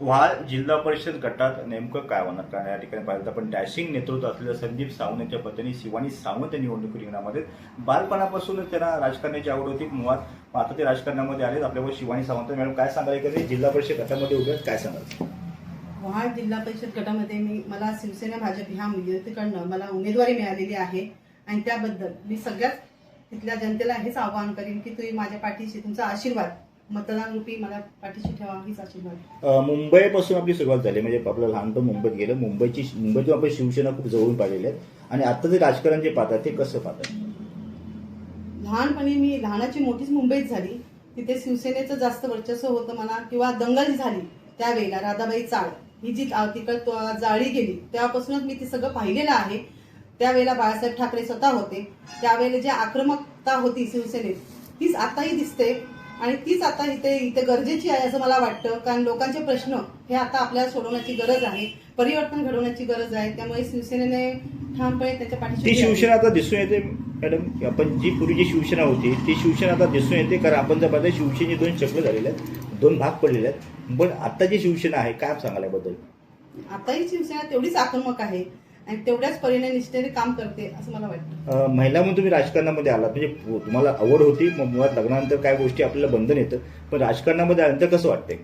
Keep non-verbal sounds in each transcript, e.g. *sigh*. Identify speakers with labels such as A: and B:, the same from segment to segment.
A: व्हाळ जिल्हा परिषद गटात नेमकं काय होणार? कारण या ठिकाणी पाहिलं पण आपण डॅशिंग नेतृत्व असलेल्या संदीप सावंत यांच्या पत्नी शिवानी सावंत या निवडणूक रिंगणामध्ये बालपणापासूनच त्यांना राजकारणाची आवड होती. मुळात मग आता ते राजकारणामध्ये आले आपल्यावर शिवानी सावंत मॅडम काय सांगाल एखादी जिल्हा परिषद गटामध्ये उभे काय सांगाल?
B: महाड जिल्हा परिषद गटामध्ये मी मला शिवसेना भाजप ह्या मुलीकडनं मला उमेदवारी मिळालेली आहे. आणि त्याबद्दल मी सगळ्याच तिथल्या जनतेला हेच आवाहन करीन की तुम्ही माझ्या पाठीशी तुमचा आशीर्वाद मतदान रूपी मला पाठीशी ठेवा हीच आशीर्वाद
A: अं, मुंबईपासून आपली सुरुवात झाली. म्हणजे आपलं लहानपण मुंबईत गेलं. मुंबईची मुंबईतून आपण शिवसेना खूप जवळून पाहिलेले आहेत. आणि आता जे राजकारण जे पाहतात ते कसं पाहतात?
B: लहानपणी मी लहानाची मोठीच मुंबईत झाली. तिथे शिवसेनेचं जास्त वर्चस्व होतं मला. किंवा दंगल झाली. त्यावेळेला राधाबाई चाळ ही जी तिकड जाळी गेली तेव्हापासूनच मी ती सगळं पाहिलेलं आहे. त्यावेळेला बाळासाहेब ठाकरे स्वतः होते. त्यावेळेला जी आक्रमकता होती शिवसेनेत तीच आताही दिसते. आणि तीच आता इथे इथे गरजेची आहे असं मला वाटतं. कारण लोकांचे प्रश्न हे आता आपल्याला सोडवण्याची गरज आहे. परिवर्तन घडवण्याची गरज आहे. त्यामुळे शिवसेनेने ठामपणे त्याच्या पाठीशी
A: ती. शिवसेना आता दिसून येते मॅडम. आपण जी पूर्वी जी शिवसेना होती ती शिवसेना आता दिसून येते. कारण आपण जर पाहिलं शिवसेने दोन चक्र झालेले आहेत. दोन भाग पडलेले आहेत. पण आता जी शिवसेना आहे काय सांगाल याबद्दल?
B: आताही शिवसेना तेवढीच आक्रमक आहे. आणि तेवढ्याच परिणाम निष्ठेने काम करते असं मला वाटतं.
A: अं, महिला म्हणून तुम्ही राजकारणामध्ये आलात. म्हणजे तुम्हाला आवड होती मग मुळात लग्नानंतर काय गोष्टी आपल्याला बंधन येतं. पण राजकारणामध्ये आल्यानंतर कसं वाटतंय?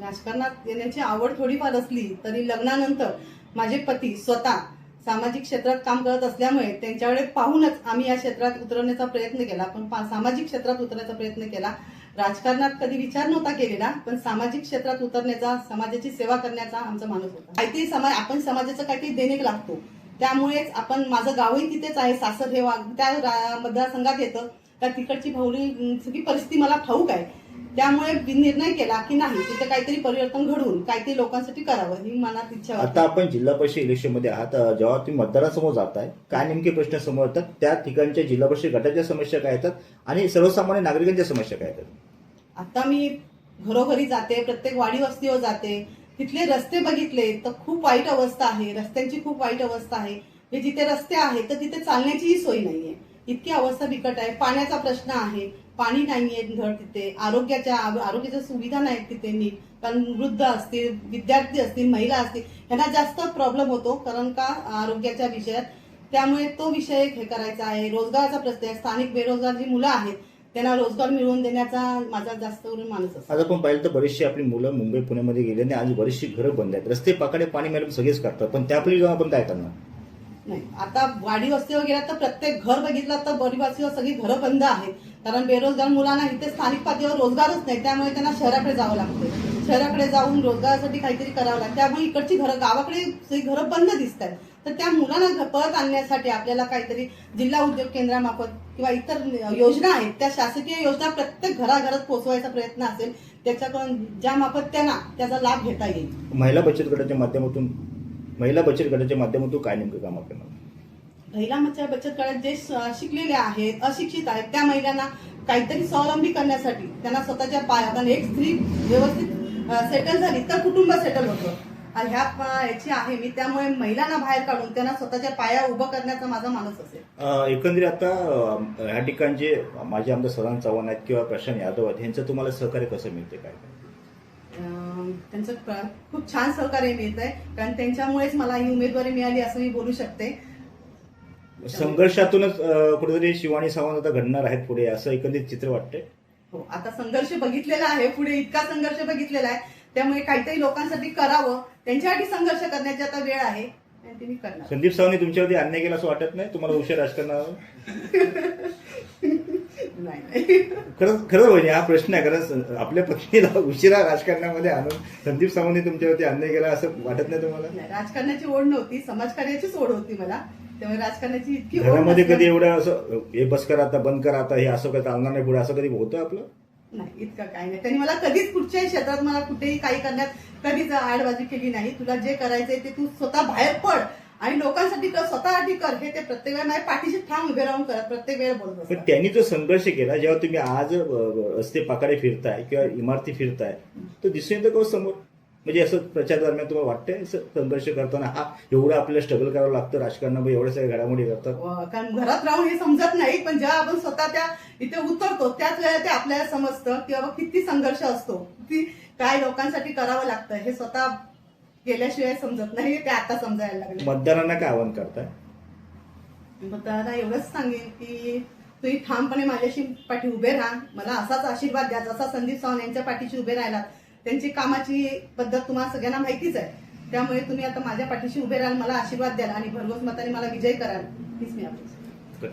B: राजकारणात येण्याची आवड थोडीफार असली तरी लग्नानंतर माझे पती स्वतः सामाजिक क्षेत्रात काम करत असल्यामुळे त्यांच्याकडे पाहूनच आम्ही या क्षेत्रात उतरवण्याचा प्रयत्न केला. पण पा- सामाजिक क्षेत्रात उतरण्याचा प्रयत्न केला राजकारणात कधी विचार नव्हता केलेला पण सामाजिक क्षेत्रात उतरण्याचा समाजाची सेवा करण्याचा आमचा माणूस होता. काहीतरी समाज आपण समाजाचं काहीतरी देणे लागतो. त्यामुळेच आपण माझं गावही तिथेच आहे सासर हे त्या मतदारसंघात येतं. त्या तिकडची भौरी सगळी परिस्थिती मला ठाऊक आहे. त्यामुळे निर्णय केला की नाही तिथे काहीतरी परिवर्तन घडवून काहीतरी लोकांसाठी करावं ही मनात इच्छा
A: आता आपण जिल्हा परिषद इलेक्शनमध्ये आहात अं, जेव्हा तुम्ही मतदारासमोर जाताय काय नेमके प्रश्न समोर येतात? त्या ठिकाणच्या जिल्हा परिषद गटाच्या समस्या काय येतात? आणि सर्वसामान्य नागरिकांच्या समस्या काय येतात?
B: आता मी घरोघरी जाते प्रत्येक वाडी वस्तीवर जाते. तिथले रस्ते बघितले तर खूप वाईट अवस्था आहे रस्त्यांची खूप वाईट अवस्था आहे. हे जिथे रस्ते आहेत तर तिथे चालण्याचीही सोय नाहीये. इतकी अवस्था बिकट आहे पाण्याचा प्रश्न आहे पाणी नाहीये धड तिथे आरोग्याच्या आरोग्याच्या सुविधा नाहीत तिथे नीट. कारण वृद्ध असतील विद्यार्थी असतील महिला असतील ह्यांना जास्त प्रॉब्लेम होतो कारण का आरोग्याच्या विषयात. त्यामुळे तो विषय हे करायचा आहे. रोजगाराचा प्रश्न आहे. स्थानिक बेरोजगार जी मुलं आहेत त्यांना रोजगार मिळवून देण्याचा माझा जास्त करून माणूस असतो.
A: आज आपण पाहिलं तर बरीचशी आपली मुलं मुंबई पुण्यामध्ये गेले आणि आज बरीचशी घरं बंद आहेत. रस्ते पाकडे पाणी मॅडम सगळेच करतात. पण त्यापैकी जेव्हा आपण काय करणार?
B: नाही. आता वाडी वस्ती गेला तर प्रत्येक घर बघितलं तर बरीवासीवर सगळी घरं बंद आहेत. कारण बेरोजगार मुलांना इथे स्थानिक पातळीवर रोजगारच नाही. त्यामुळे त्यांना शहराकडे जावं लागतं शहराकडे जाऊन रोजगारासाठी काहीतरी करावं लागतं. त्यामुळे इकडची घरं गावाकडे सगळी घरं बंद दिसत आहेत. तर त्या मुलांना परत आणण्यासाठी आपल्याला काहीतरी जिल्हा उद्योग केंद्रामार्फत किंवा इतर योजना आहेत. त्या शासकीय योजना प्रत्येक घराघरात पोहोचवायचा प्रयत्न असेल त्याच्याकडून ज्या मार्फत त्यांना त्याचा लाभ घेता येईल.
A: महिला बचत गटाच्या माध्यमातून महिला बचत गटाच्या माध्यमातून काय नेमकं काम करणार
B: महिलांच्या बचत गटात जे शिकलेले आहेत अशिक्षित आहेत त्या महिलांना काहीतरी स्वावलंबी करण्यासाठी त्यांना स्वतःच्या पाया कारण एक स्त्री व्यवस्थित सेटल झाली तर कुटुंब सेटल होतं. आणि ह्या याची आहे मी त्यामुळे महिलांना बाहेर काढून त्यांना स्वतःच्या पाया उभं करण्याचा माझा माणूस असेल.
A: एकंदरीत आता ह्या ठिकाणचे माझे आमदार सदान चव्हाण आहेत किंवा प्रशांत यादव आहेत ह्यांचं तुम्हाला सहकार्य कसं मिळते काय?
B: त्यांचं खूप छान सहकार्य मिळत आहे कारण त्यांच्यामुळेच मला ही उमेदवारी मिळाली असं मी बोलू शकते.
A: संघर्षातूनच कुठेतरी शिवानी सावंत आता घडणार आहेत पुढे असं एकंदरीत चित्र वाटतंय?
B: हो आता संघर्ष बघितलेला आहे पुढे इतका संघर्ष बघितलेला आहे. त्यामुळे काहीतरी लोकांसाठी करावं त्यांच्यासाठी संघर्ष करण्याची आता वेळ आहे.
A: संदीप सावंतने तुमच्यावरती अन्याय केला असं वाटत नाही? तुम्हाला उशीर राजकारणावर? *laughs*
B: नाही
A: खरंच खरंच म्हणजे हा प्रश्न आहे. कारण आपल्या पत्नीला *laughs* उशिरा राजकारणामध्ये आणून संदीप सावंतने तुमच्यावरती अन्याय केला असं वाटत नाही तुम्हाला?
B: राजकारणाची ओढ नव्हती. समाजकार्याचीच ओढ होती मला. त्यामुळे राजकारणाची इतकी ओढ
A: घरामध्ये कधी एवढं असं हे बस करा आता बंद करा आता हे असं काय चालणार नाही पुढे असं कधी होतं आपलं?
B: नाही इतकं काय नाही. त्यांनी मला कधीच कुठच्याही क्षेत्रात मला कुठेही काही करण्यात कधीच आडबाजी केली नाही. तुला जे करायचंय ते तू स्वतः बाहेर पड. आणि लोकांसाठी कर स्वतःसाठी कर हे ते प्रत्येक वेळा माझ्या पाठीशी ठाम उभे राहून करत प्रत्येक वेळ बोलत
A: पण
B: असतात.
A: त्यांनी जो संघर्ष केला जेव्हा तुम्ही आज अ, रस्ते पाकाडे फिरताय किंवा इमारती फिरताय तो दिसून येतं का हो समोर? म्हणजे असं प्रचार दरम्यान तुम्हाला वाटतंय असं संघर्ष करताना? हा एवढं आपल्याला स्ट्रगल करावं लागतं राजकारणामध्ये एवढ्या सगळ्या घडामोडी करतात.
B: व- कारण घरात राहून हे समजत नाही पण जेव्हा आपण स्वतः त्या इथे उतरतो त्याच वेळेला ते आपल्याला समजतं की बाबा किती संघर्ष असतो ती काय लोकांसाठी करावं लागतं हे स्वतः गेल्याशिवाय समजत नाही ते आता समजायला लागले.
A: मतदारांना काय आवाहन करताय?
B: त्याला एवढंच सांगेन की तुम्ही ठामपणे माझ्याशी पाठी उभे राहा. मला असाच आशीर्वाद द्या जसा संदीप सावंत यांच्या पाठीशी उभे राहिलात त्यांची कामाची पद्धत तुम्हाला सगळ्यांना माहितीच आहे. त्यामुळे तुम्ही आता माझ्या पाठीशी उभे राहाल मला आशीर्वाद द्याल आणि भरघोस मताने मला विजय कराल. हीच मी अपेक्षा